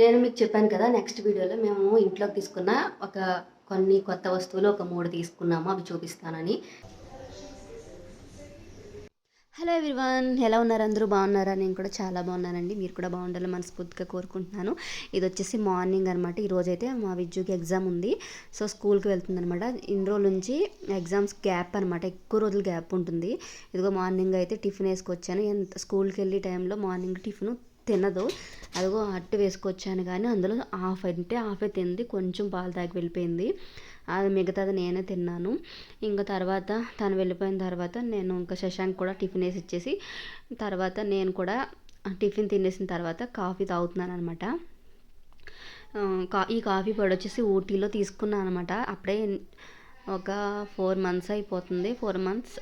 నేను మీకు చెప్పాను కదా నెక్స్ట్ వీడియోలో మేము ఇంట్లోకి తీసుకున్న ఒక కొన్ని కొత్త వస్తువులు ఒక మూడు తీసుకున్నాము అవి చూపిస్తానని. హలో ఎవ్రీవన్ ఎలా ఉన్నారు? అందరూ బాగున్నారా? నేను కూడా చాలా బాగున్నానండి. మీరు కూడా బాగుండాలని మనస్ఫూర్తిగా కోరుకుంటున్నాను. ఇది వచ్చేసి మార్నింగ్ అనమాట ఈరోజు అయితే మా విద్యుకి ఎగ్జామ్ ఉంది. సో స్కూల్కి వెళ్తుందనమాట ఇన్ని రోజుల నుంచి ఎగ్జామ్స్ గ్యాప్ అనమాట ఎక్కువ రోజులు గ్యాప్ ఉంటుంది. ఇదిగో మార్నింగ్ అయితే టిఫిన్ వేసుకొచ్చాను. ఎంత స్కూల్కి వెళ్ళే టైంలో మార్నింగ్ టిఫిన్ తినదు. అదిగో అట్టు వేసుకొచ్చాను కానీ అందులో హాఫ్ అంటే హాఫే తింది. కొంచెం పాలు తాగి వెళ్ళిపోయింది. అది మిగతాది నేనే తిన్నాను. ఇంకా తర్వాత తను వెళ్ళిపోయిన తర్వాత నేను ఇంకా శశాంక్ కూడా టిఫిన్ వేసి ఇచ్చేసి తర్వాత నేను కూడా టిఫిన్ తినేసిన తర్వాత కాఫీ తాగుతున్నాను అనమాట కా ఈ కాఫీ పొడి వచ్చేసి ఊటీలో తీసుకున్నాను అనమాట అప్పుడే ఒక ఫోర్ మంత్స్ అయిపోతుంది. Four months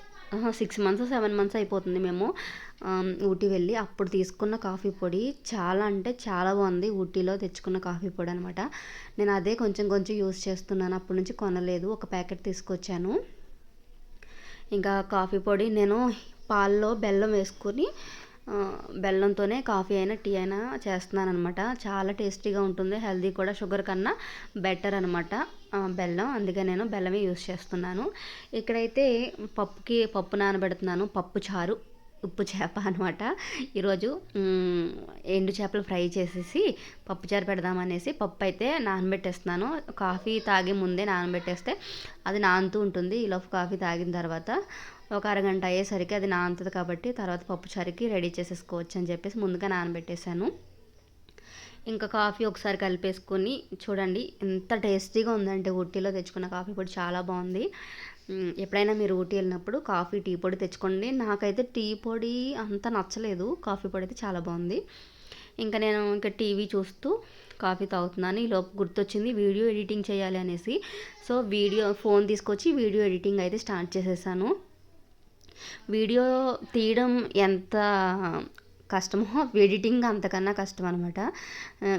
six months seven months అయిపోతుంది మేము. ఊటీ వెళ్ళి అప్పుడు తీసుకున్న కాఫీ పొడి చాలా అంటే చాలా బాగుంది. ఊటీలో తెచ్చుకున్న కాఫీ పొడి అనమాట నేను అదే కొంచెం కొంచెం యూస్ చేస్తున్నాను. అప్పటి నుంచి కొనలేదు. ఒక ప్యాకెట్ తీసుకొచ్చాను. ఇంకా కాఫీ పొడి నేను పాల్లో బెల్లం వేసుకొని బెల్లంతోనే కాఫీ అయినా టీ అయినా చేస్తున్నాను అనమాట చాలా టేస్టీగా ఉంటుంది. హెల్దీ కూడా. షుగర్ కన్నా బెటర్ అనమాట బెల్లం. అందుకే నేను బెల్లమే యూస్ చేస్తున్నాను. ఇక్కడైతే పప్పుకి పప్పు నానబెడుతున్నాను. పప్పు చారు ఉప్పు చేప అనమాట ఈరోజు ఎండు చేపలు ఫ్రై చేసేసి పప్పు చారు పెడదామనేసి పప్పు అయితే నానబెట్టేస్తున్నాను. కాఫీ తాగే ముందే నానబెట్టేస్తే అది నానుతూ ఉంటుంది. ఈలోపు కాఫీ తాగిన తర్వాత ఒక అరగంట అయ్యేసరికి అది నానుతుంది కాబట్టి తర్వాత పప్పు చారుకి రెడీ చేసేసుకోవచ్చు అని చెప్పేసి ముందుగా నానబెట్టేశాను. ఇంకా కాఫీ ఒకసారి కలిపేసుకొని చూడండి ఎంత టేస్టీగా ఉందంటే ఊటీలో తెచ్చుకున్న కాఫీ పొడి చాలా బాగుంది. ఎప్పుడైనా మీరు ఊటీ వెళ్ళినప్పుడు కాఫీ టీ పొడి తెచ్చుకోండి. నాకైతే టీ పొడి అంత నచ్చలేదు. కాఫీ పొడి అయితే చాలా బాగుంది. ఇంకా నేను ఇంకా టీవీ చూస్తూ కాఫీ తాగుతున్నాను. ఈలోపు గుర్తొచ్చింది వీడియో ఎడిటింగ్ చేయాలి అనేసి. సో వీడియో ఫోన్ తీసుకొచ్చి వీడియో ఎడిటింగ్ అయితే స్టార్ట్ చేసేసాను. వీడియో తీయడం ఎంత కష్టమో ఎడిటింగ్ అంతకన్నా కష్టం అనమాట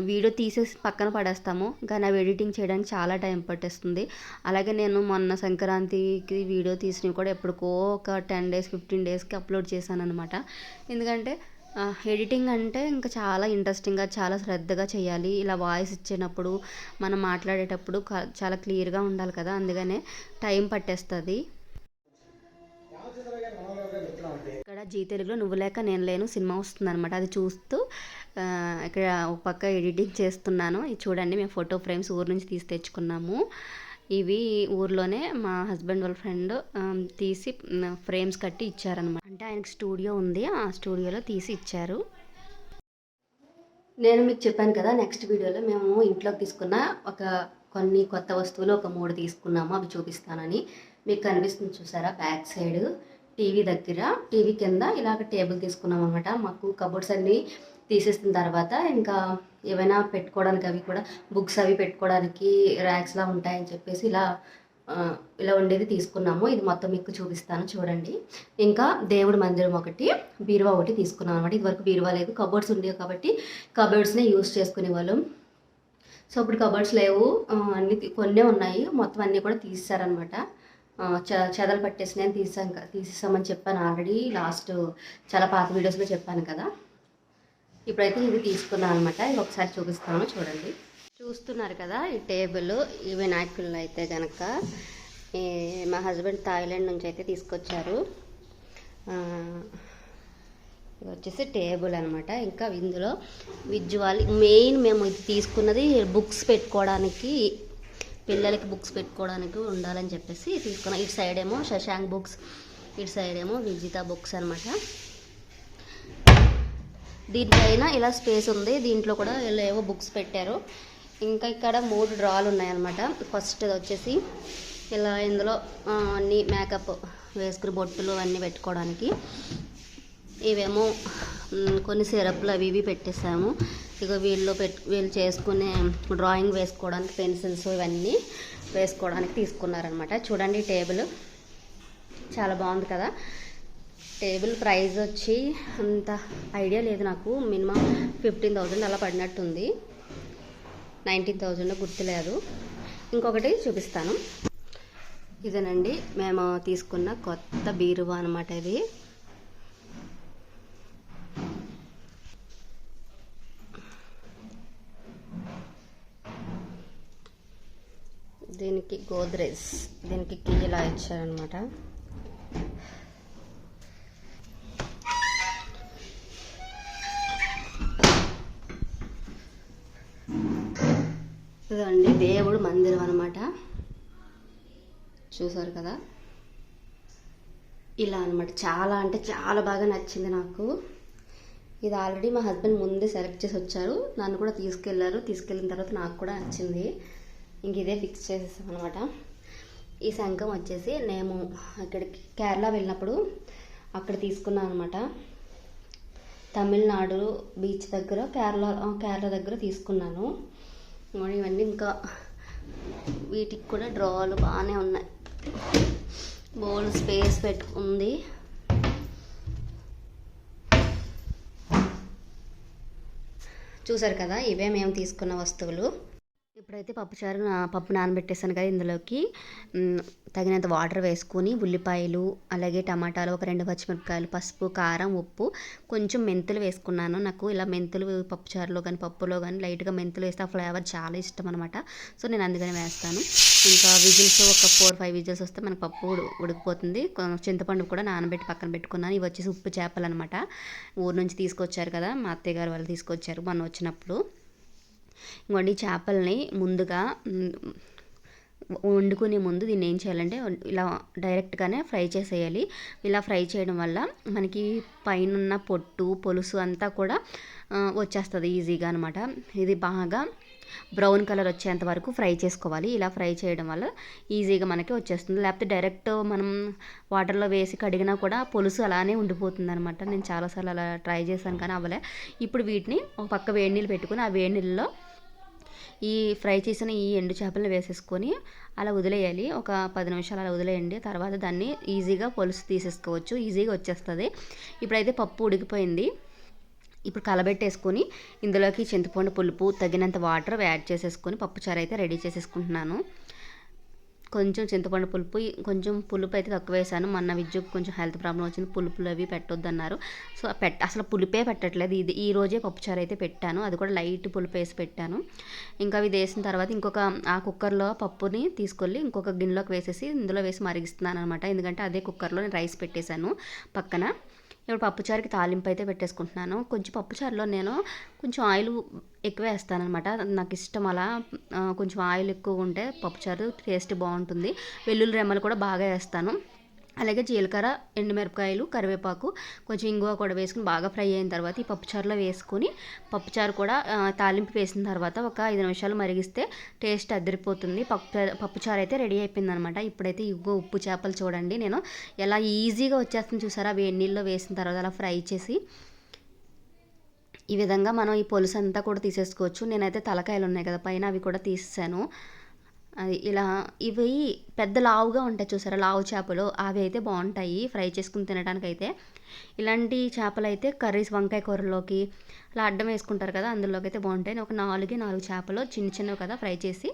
వీడియో తీసేసి పక్కన పడేస్తాము. కానీ అవి ఎడిటింగ్ చేయడానికి చాలా టైం పట్టేస్తుంది. అలాగే నేను మొన్న సంక్రాంతికి వీడియో తీసినవి కూడా ఎప్పటికో ఒక టెన్ డేస్ ఫిఫ్టీన్ డేస్కి అప్లోడ్ చేశాను అనమాట ఎందుకంటే ఎడిటింగ్ అంటే ఇంకా చాలా ఇంట్రెస్టింగ్గా చాలా శ్రద్ధగా చేయాలి. ఇలా వాయిస్ ఇచ్చేటప్పుడు మనం మాట్లాడేటప్పుడు చాలా క్లియర్గా ఉండాలి కదా. అందుకనే టైం పట్టేస్తుంది. ఇక్కడ జీ తెలుగులో నువ్వు లేక నేను లేను సినిమా వస్తుందనమాట అది చూస్తూ ఇక్కడ ఒక పక్క ఎడిటింగ్ చేస్తున్నాను. ఇది చూడండి మేము ఫోటో ఫ్రేమ్స్ ఊరు నుంచి తీసి తెచ్చుకున్నాము. ఇవి ఊర్లోనే మా హస్బెండ్ వాళ్ళ ఫ్రెండ్ తీసి ఫ్రేమ్స్ కట్టి ఇచ్చారనమాట అంటే ఆయనకి స్టూడియో ఉంది ఆ స్టూడియోలో తీసి ఇచ్చారు. నేను మీకు చెప్పాను కదా నెక్స్ట్ వీడియోలో మేము ఇంట్లోకి తీసుకున్న ఒక కొన్ని కొత్త వస్తువులు ఒక మూడు తీసుకున్నాము అవి చూపిస్తానని. మీకు కనిపిస్తుంది చూసారా బ్యాక్ సైడ్. టీవీ దగ్గర టీవీ కింద ఇలాగ టేబుల్ తీసుకున్నాం అనమాట మాకు కబోర్డ్స్ అన్నీ తీసేసిన తర్వాత ఇంకా ఏమైనా పెట్టుకోవడానికి అవి కూడా బుక్స్ అవి పెట్టుకోవడానికి ర్యాక్స్లా ఉంటాయని చెప్పేసి ఇలా ఇలా ఉండేది తీసుకున్నాము. ఇది మొత్తం మీకు చూపిస్తాను చూడండి. ఇంకా దేవుడి మందిరం ఒకటి బీరువా ఒకటి తీసుకున్నాం అనమాట ఇదివరకు బీరువా లేదు. కబోర్డ్స్ ఉండేవి కాబట్టి కబోర్డ్స్నే యూస్ చేసుకునే వాళ్ళం. సో ఇప్పుడు కబోర్డ్స్ లేవు. అన్ని కొన్ని కొన్నే ఉన్నాయి. మొత్తం అన్నీ కూడా తీసారనమాట చ చెదలు పట్టేసినాయి తీసాం తీసేసామని చెప్పాను ఆల్రెడీ. లాస్ట్ చాలా పాత వీడియోస్లో చెప్పాను కదా. ఇప్పుడైతే ఇవి తీసుకున్నాను అనమాట. ఇవి ఒకసారి చూపిస్తాను చూడండి. చూస్తున్నారు కదా ఈ టేబుల్ ఈ వినాయకులు అయితే కనుక మా హస్బెండ్ థాయిలాండ్ నుంచి అయితే తీసుకొచ్చారు. ఇది వచ్చేసి టేబుల్ అనమాట. ఇంకా ఇందులో విజువల్ మెయిన్ మేము ఇది తీసుకున్నది బుక్స్ పెట్టుకోవడానికి పిల్లలకి బుక్స్ పెట్టుకోవడానికి ఉండాలని చెప్పేసి తీసుకున్నాం. ఇటు సైడ్ ఏమో శశాంక్ బుక్స్ ఇటు సైడ్ ఏమో విజిత బుక్స్ అనమాట దీనిపైన ఇలా స్పేస్ ఉంది. దీంట్లో కూడా ఇలా ఏవో బుక్స్ పెట్టారు. ఇంకా ఇక్కడ మూడు డ్రాలు ఉన్నాయన్నమాట. ఫస్ట్ వచ్చేసి ఇలా ఇందులో అన్ని మేకప్ వేసుకుని బొట్టులు అన్నీ పెట్టుకోవడానికి. ఇవేమో కొన్ని సిరప్లు అవి ఇవి పెట్టేసాము ఇక వీళ్ళు పెట్ వీళ్ళు చేసుకునే డ్రాయింగ్ వేసుకోవడానికి పెన్సిల్స్ ఇవన్నీ వేసుకోవడానికి తీసుకున్నారనమాట చూడండి టేబుల్. చాలా బాగుంది కదా. టేబుల్ ప్రైస్ వచ్చి అంత ఐడియా లేదు నాకు. మినిమం ఫిఫ్టీన్ థౌజండ్ అలా పడినట్టుంది. నైన్టీన్ థౌజండ్ గుర్తులేదు. ఇంకొకటి చూపిస్తాను. ఇదేనండి. మేము తీసుకున్న కొత్త బీరువా అనమాట ఇది. దీనికి గోద్రేజ్ దీనికి కీ ఇలా ఇచ్చారనమాట ఇదండి దేవుడు మందిరం అనమాట చూసారు కదా? ఇలా అనమాట చాలా అంటే చాలా బాగా నచ్చింది నాకు. ఇది ఆల్రెడీ మా హస్బెండ్ ముందే సెలెక్ట్ చేసి వచ్చారు. నన్ను కూడా తీసుకెళ్ళారు. తీసుకెళ్ళిన తర్వాత నాకు కూడా నచ్చింది. ఇంక ఇదే ఫిక్స్ చేసేసాం అనమాట ఈ శంఖం వచ్చేసి నేను అక్కడికి కేరళ వెళ్ళినప్పుడు అక్కడ తీసుకున్నాను అనమాట తమిళనాడు బీచ్ దగ్గర కేరళ కేరళ దగ్గర తీసుకున్నాను. ఇవన్నీ ఇంకా వీటికి కూడా డ్రాలు బాగానే ఉన్నాయి. బోల్ స్పేస్ పెట్టుకుంది. చూసారు కదా ఇవే మేము తీసుకున్న వస్తువులు. ఇప్పుడైతే పప్పుచారు నా- పప్పు నానబెట్టేసాను కదా ఇందులోకి. తగినంత వాటర్ వేసుకొని ఉల్లిపాయలు అలాగే టమాటాలు ఒక రెండు పచ్చిమిరపకాయలు పసుపు కారం ఉప్పు కొంచెం మెంతులు వేసుకున్నాను. నాకు ఇలా మెంతులు పప్పుచారులో కానీ పప్పులో కానీ లైట్గా మెంతులు వేస్తే ఆ ఫ్లేవర్ చాలా ఇష్టం అనమాట సో నేను అందుకని వేస్తాను. ఇంకా విజిల్స్ ఒక ఫోర్ ఫైవ్ విజిల్స్ వస్తే మనకు పప్పు ఉడికిపోతుంది. చింతపండు కూడా నానబెట్టి పక్కన పెట్టుకున్నాను. ఇవి వచ్చేసి ఉప్పు చేపలు అనమాట ఊరు నుంచి తీసుకొచ్చారు కదా మా అత్తయ్య గారు వాళ్ళు తీసుకొచ్చారు మొన్న వచ్చినప్పుడు. ఇంకోండి చేపల్ని ముందుగా వండుకునే ముందు దీన్ని ఏం చేయాలంటే ఇలా డైరెక్ట్గానే ఫ్రై చేసేయాలి. ఇలా ఫ్రై చేయడం వల్ల మనకి పైన పొట్టు పొలుసు అంతా కూడా వచ్చేస్తుంది ఈజీగా అనమాట ఇది బాగా బ్రౌన్ కలర్ వచ్చేంత వరకు ఫ్రై చేసుకోవాలి. ఇలా ఫ్రై చేయడం వల్ల ఈజీగా మనకి వచ్చేస్తుంది. లేకపోతే డైరెక్ట్ మనం వాటర్లో వేసి కడిగినా కూడా పొలుసు అలానే ఉండిపోతుంది అనమాట నేను చాలాసార్లు అలా ట్రై చేశాను కానీ అవ్వలే. ఇప్పుడు వీటిని ఒక పక్క వేడి నీళ్ళు పెట్టుకుని ఆ వేడి నీళ్ళలో ఈ ఫ్రై చేసిన ఈ ఎండు చేపలను వేసేసుకొని అలా వదిలేయాలి. ఒక పది నిమిషాలు అలా వదిలేయండి. తర్వాత దాన్ని ఈజీగా పొలుసు తీసేసుకోవచ్చు. ఈజీగా వచ్చేస్తుంది. ఇప్పుడైతే పప్పు ఉడికిపోయింది. ఇప్పుడు కలబెట్టేసుకొని ఇందులోకి చింతపండు పులుపు తగినంత వాటర్ యాడ్ చేసేసుకొని పప్పుచారు అయితే రెడీ చేసేసుకుంటున్నాను. కొంచెం చింతపండు పులుపు కొంచెం పులుపు అయితే తక్కువ వేసాను. మొన్న విద్యుత్ కొంచెం హెల్త్ ప్రాబ్లం వచ్చింది పులుపులు అవి పెట్టొద్దు అన్నారు సో పెట్ట అసలు పులుపే పెట్టట్లేదు. ఇది ఈ రోజే పప్పుచారు అయితే పెట్టాను. అది కూడా లైట్ పులుపు వేసి పెట్టాను. ఇంకా అవి వేసిన తర్వాత ఇంకొక ఆ కుక్కర్లో పప్పుని తీసుకెళ్ళి ఇంకొక గిన్నెలోకి వేసేసి ఇందులో వేసి మరిగిస్తున్నాను అనమాట ఎందుకంటే అదే కుక్కర్లో నేను రైస్ పెట్టేశాను పక్కన. ఇప్పుడు పప్పుచారుకి తాలింపు అయితే పెట్టేసుకుంటున్నాను. కొంచెం పప్పుచారులో నేను కొంచెం ఆయిల్ ఎక్కువ వేస్తానమాట నాకు ఇష్టం అలా కొంచెం ఆయిల్ ఎక్కువ ఉంటే పప్పుచారు టేస్ట్ బాగుంటుంది. వెల్లుల్లి రెమ్మలు కూడా బాగా వేస్తాను. అలాగే జీలకర్ర ఎండుమిరపకాయలు కరివేపాకు కొంచెం ఇంగువ కూడా వేసుకుని బాగా ఫ్రై అయిన తర్వాత ఈ పప్పుచారులో వేసుకొని పప్పుచారు కూడా తాలింపు వేసిన తర్వాత ఒక ఐదు నిమిషాలు మరిగిస్తే టేస్ట్ అదిరిపోతుంది. పప్పు పప్పుచారు అయితే రెడీ అయిపోయింది అనమాట ఇప్పుడైతే ఇగో ఉప్పు చేపలు చూడండి. నేను ఎలా ఈజీగా వచ్చేస్తుంది చూసారా? వేడి నీళ్ళలో వేసిన తర్వాత అలా ఫ్రై చేసి ఈ విధంగా మనం ఈ పొలుసు అంతా కూడా తీసేసుకోవచ్చు. నేనైతే తలకాయలు ఉన్నాయి కదా పైన అవి కూడా తీసేసాను. అది ఇలా ఇవి పెద్ద లావుగా ఉంటాయి చూసారా? లావు చేపలు. అవి అయితే బాగుంటాయి ఫ్రై చేసుకుని తినడానికి అయితే ఇలాంటి చేపలు అయితే కర్రీస్ వంకాయ కూరలోకి అలా అడ్డం వేసుకుంటారు కదా అందులోకి అయితే బాగుంటాయి ఒక నాలుగే నాలుగు చేపలు చిన్న చిన్నవి కదా ఫ్రై చేసి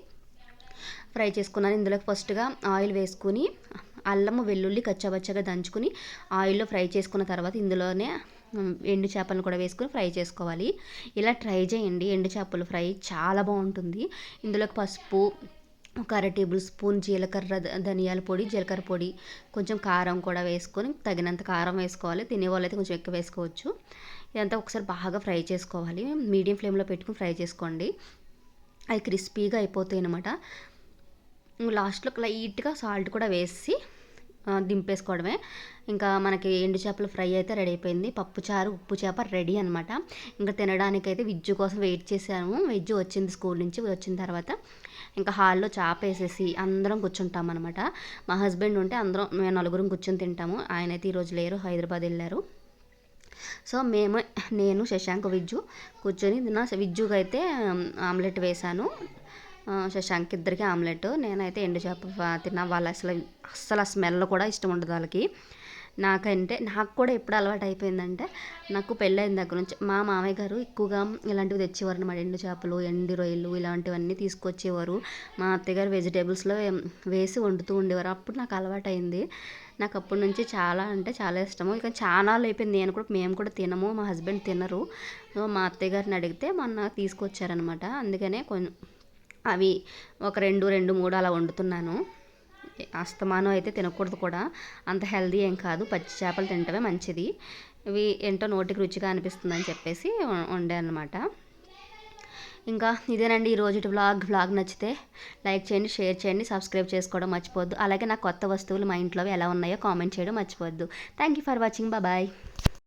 ఫ్రై చేసుకున్నాను. ఇందులోకి ఫస్ట్గా ఆయిల్ వేసుకుని అల్లము వెల్లుల్లి కచ్చబచ్చగా దంచుకుని ఆయిల్లో ఫ్రై చేసుకున్న తర్వాత ఇందులోనే ఎండు చేపలను కూడా వేసుకుని ఫ్రై చేసుకోవాలి. ఇలా ట్రై చేయండి. ఎండు చేపలు ఫ్రై చాలా బాగుంటుంది. ఇందులోకి పసుపు ఒక అర టేబుల్ స్పూన్ జీలకర్ర ధనియాల పొడి జీలకర్ర పొడి కొంచెం కారం కూడా వేసుకొని తగినంత కారం వేసుకోవాలి. తినేవాళ్ళు అయితే కొంచెం ఎక్కువ వేసుకోవచ్చు. ఇదంతా ఒకసారి బాగా ఫ్రై చేసుకోవాలి. మీడియం ఫ్లేమ్లో పెట్టుకుని ఫ్రై చేసుకోండి. అవి క్రిస్పీగా అయిపోతాయి అనమాట లాస్ట్లో లైట్గా సాల్ట్ కూడా వేసి దింపేసుకోవడమే. ఇంకా మనకి ఎండు చేపల ఫ్రై అయితే రెడీ అయిపోయింది. పప్పు చారు ఉప్పు చేప రెడీ అనమాట ఇంకా తినడానికైతే విజ్జు కోసం వెయిట్ చేశాము. విజ్జు వచ్చింది స్కూల్ నుంచి వచ్చిన తర్వాత. ఇంకా హాల్లో చాప వేసేసి అందరం కూర్చుంటాం అనమాట మా హస్బెండ్ ఉంటే అందరం మేము నలుగురం కూర్చొని తింటాము. ఆయన అయితే ఈరోజు లేరు హైదరాబాద్ వెళ్ళారు. సో మేము నేను శశాంక్ విజ్జు కూర్చొని తిన్న. విజ్జుకి అయితే ఆమ్లెట్ వేశాను. శశాంక్ ఇద్దరికి ఆమ్లెట్. నేనైతే ఎండు చేప తిన్నా. వాళ్ళు అసలు అస్సలు ఆ స్మెల్ కూడా ఇష్టం ఉండదు వాళ్ళకి. నాకంటే నాకు కూడా ఎప్పుడు అలవాటు అయిపోయిందంటే నాకు పెళ్ళైన దగ్గర నుంచి మా మామయ్య గారు ఎక్కువగా ఇలాంటివి తెచ్చేవారు అనమాట ఎండు చేపలు ఎండు రొయ్యలు ఇలాంటివన్నీ తీసుకొచ్చేవారు. మా అత్తగారు వెజిటేబుల్స్లో వేసి వండుతూ ఉండేవారు. అప్పుడు నాకు అలవాటు అయింది నాకు అప్పటి నుంచి చాలా అంటే చాలా ఇష్టము. ఇక చాలా అయిపోయింది నేను కూడా మేము కూడా తినము. మా హస్బెండ్ తినరు. మా అత్తయ్య గారిని అడిగితే మొన్న తీసుకొచ్చారనమాట అందుకనే కొంచెం అవి ఒక రెండు రెండు మూడు అలా వండుతున్నాను. అస్తమానం అయితే తినకూడదు కూడా. అంత హెల్దీ ఏం కాదు. పచ్చి చేపలు తింటమే మంచిది. ఇవి ఏంటో నోటికి రుచిగా అనిపిస్తుందని చెప్పేసి వండే అనమాట ఇంకా ఇదేనండి ఈరోజు వ్లాగ్. వ్లాగ్ నచ్చితే లైక్ చేయండి షేర్ చేయండి సబ్స్క్రైబ్ చేసుకోవడం మర్చిపోద్దు అలాగే నా కొత్త వస్తువులు మా ఇంట్లో ఎలా ఉన్నాయో కామెంట్ చేయడం మర్చిపోవద్దు. Thank you for watching. Bye.